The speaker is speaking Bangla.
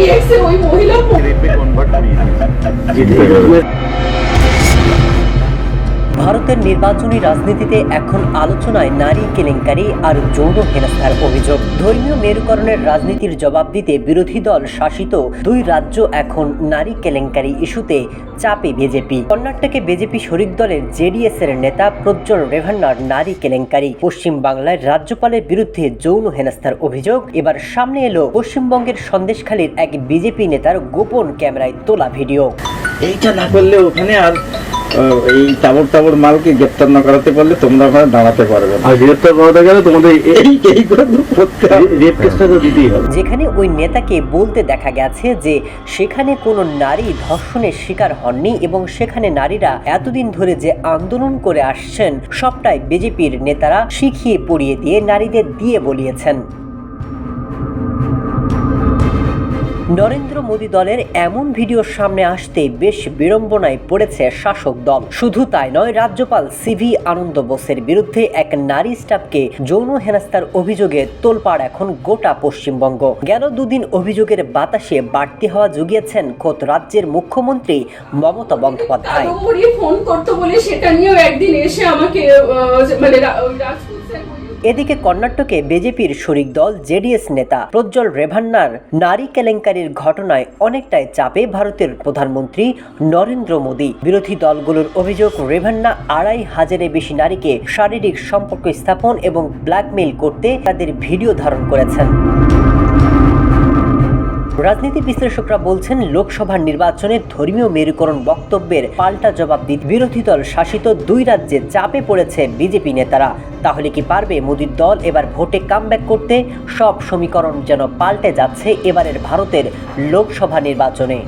টিভিএক্স এর ওই মহিলা ভারতের নির্বাচনী রাজনীতিতে এখন আলোচনায় নারী কেলেঙ্কারি আর যৌন হেনস্থার অভিযোগ। ধর্মীয় মেরুকরণের রাজনীতির জবাব দিতে বিরোধী দল শাসিত দুই রাজ্য এখন নারী কেলেঙ্কারি ইস্যুতে চাপে বিজেপি। কর্ণাটকে বিজেপি শরিক দলের জেডিএস এর নেতা প্রজ্জ্বল রেভান্নার নারী কেলেঙ্কারি। পশ্চিম বাংলায় রাজ্যপালের বিরুদ্ধে যৌন হেনস্থার অভিযোগ। এবার সামনে এলো পশ্চিমবঙ্গের সন্দেশখালীর এক বিজেপি নেতার গোপন ক্যামেরায় তোলা ভিডিও। এইটা না করলে ওখানে আর এই তাবর তাবর মালকে গ্রেপ্তার না করাতে পারলে তোমরা ওখানে দাঁড়াতে পারবে আর গ্রেপ্তার করাতে গেলে তোমাদের এই তো দিতেই হবে। যেখানে ওই নেতাকে বলতে দেখা গেছে যে সেখানে কোনো নারী ধর্ষণের শিকার হননি এবং সেখানে নারীরা এতদিন ধরে যে আন্দোলন করে আসছেন সবটাই বিজেপির নেতারা শিখিয়ে পড়িয়ে দিয়ে নারীদের দিয়ে বলিয়েছেন। নরেন্দ্র মোদী দলের এমন ভিডিও সামনে আসতে বেশ বিড়ম্বনায় পড়েছে শাসক দল। শুধু তাই নয়, রাজ্যপাল সিভি আনন্দ বোসের বিরুদ্ধে এক নারী স্টাফকে যৌন হেনস্থার অভিযোগে তোলপাড় এখন গোটা পশ্চিমবঙ্গ। গেল দুদিন অভিযোগের বাতাসে বাড়তি হওয়া জুগিয়েছেন খোদ রাজ্যের মুখ্যমন্ত্রী মমতা বন্দ্যোপাধ্যায়। ফোন বলে সেটা নিয়েও একদিন এসে আমাকে মানে এদিকে কর্ণাটকে বিজেপির শরিক দল জেডিএস নেতা প্রজ্জ্বল রেভান্নার নারী কেলেঙ্কারির ঘটনায় অনেকটাই চাপে ভারতের প্রধানমন্ত্রী নরেন্দ্র মোদী। বিরোধী দলগুলোর অভিযোগ, রেভান্না আড়াই হাজারের বেশি নারীকে শারীরিক সম্পর্ক স্থাপন এবং ব্ল্যাকমেইল করতে তাদের ভিডিও ধারণ করেছেন। রাজনীতি বিশ্লেষকরা বলছেন, লোকসভার নির্বাচনে ধর্মীয় মেরুকরণ বক্তব্যের পাল্টা জবাব দিতে বিরোধী দল শাসিত দুই রাজ্যে চাপে পড়েছে বিজেপি নেতারা। তাহলে কি পারবে মোদীর দল এবার ভোটে কামব্যাক করতে? সব সমীকরণ যেন পাল্টে যাচ্ছে এবারের ভারতের লোকসভা নির্বাচনে।